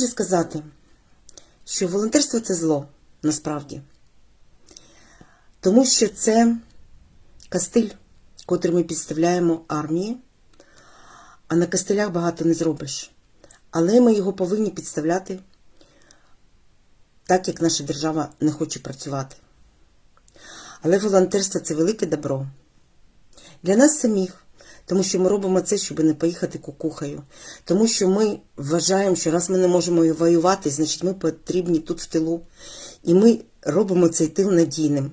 хочу сказати, що волонтерство це зло насправді. Тому що це кастиль, котрий ми підставляємо армії, а на кастилях багато не зробиш. Але ми його повинні підставляти так, як наша держава не хоче працювати. Але волонтерство це велике добро. Для нас самих, тому що ми робимо це, щоб не поїхати кукухою. Тому що ми вважаємо, що раз ми не можемо воювати, значить ми потрібні тут в тилу. І ми робимо цей тил надійним.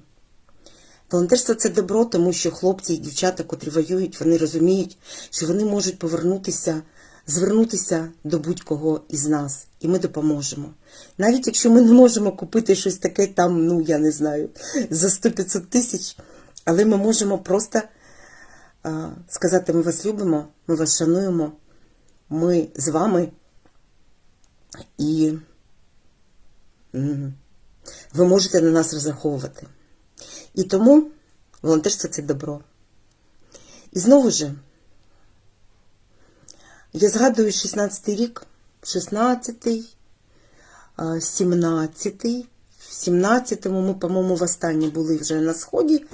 Волонтерство це добро, тому що хлопці і дівчата, котрі воюють, вони розуміють, що вони можуть повернутися, звернутися до будь-кого із нас, і ми допоможемо. Навіть якщо ми не можемо купити щось таке там, ну я не знаю, за 100-500 тисяч, але ми можемо просто сказати: ми вас любимо, ми вас шануємо, ми з вами, і ви можете на нас розраховувати. І тому волонтерство це добро. І знову ж, я згадую 16-й рік, 16-й, 17-й. В 17-му ми, по-моєму, востаннє були вже на Сході.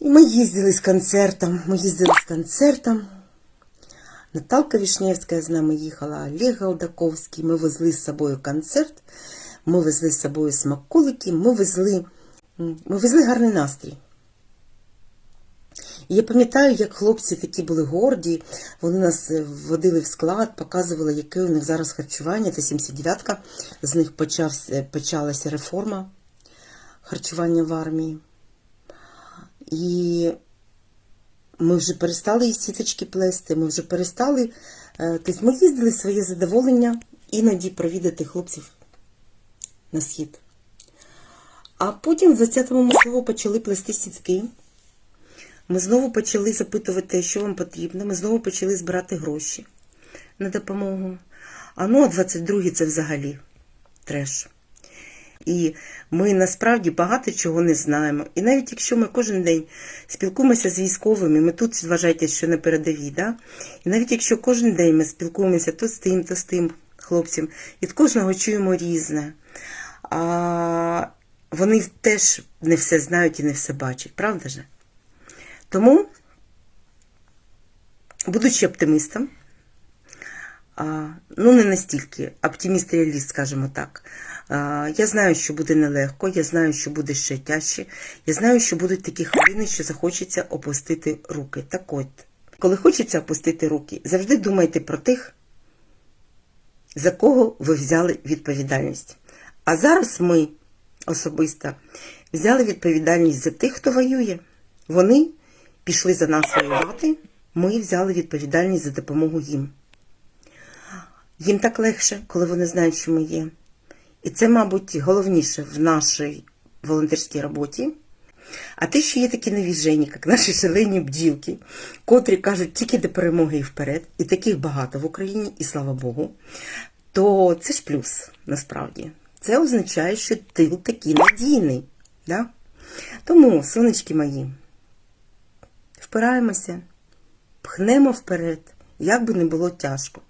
І ми їздили з концертом. Ми їздили з концертом. Наталка Вішневська з нами їхала, Олег Голдаковський. Ми везли з собою концерт, ми везли з собою смаколики, ми везли. Ми везли гарний настрій. І я пам'ятаю, як хлопці такі були горді, вони нас е, вводили в склад, показували, яке у них зараз харчування. Це 79-ка, з них почався, почалася реформа харчування в армії. І ми вже перестали і сіточки плести, ми вже перестали. е, Тобто ми їздили своє задоволення іноді провідати хлопців на схід. А потім в 20-му ми знову почали плести сітки. Ми знову почали запитувати, що вам потрібно. Ми знову почали збирати гроші на допомогу. А ну, а 22-й це взагалі треш. І ми насправді багато чого не знаємо. І навіть якщо ми кожен день спілкуємося з військовими, ми тут вважайте, що на передовій, да? і навіть якщо кожен день ми спілкуємося то з тим, то з тим хлопцем, від кожного чуємо різне. А вони теж не все знають і не все бачать, правда же? Тому, будучи оптимистом, а, ну не настільки, оптиміст-реаліст, скажімо так. Я знаю, що буде нелегко, я знаю, що буде ще тяжче. Я знаю, що будуть такі хвилини, що захочеться опустити руки. Так от, коли хочеться опустити руки, завжди думайте про тих, за кого ви взяли відповідальність. А зараз ми особисто взяли відповідальність за тих, хто воює. Вони пішли за нас воювати, ми взяли відповідальність за допомогу їм. Їм так легше, коли вони знають, що ми є. І це, мабуть, головніше в нашій волонтерській роботі. А те, що є такі навіжені, як наші шалені бджілки, котрі кажуть тільки до перемоги і вперед, і таких багато в Україні, і слава Богу, то це ж плюс насправді. Це означає, що тил такий надійний. Да? Тому, сонечки мої, впираємося, пхнемо вперед, як би не було тяжко.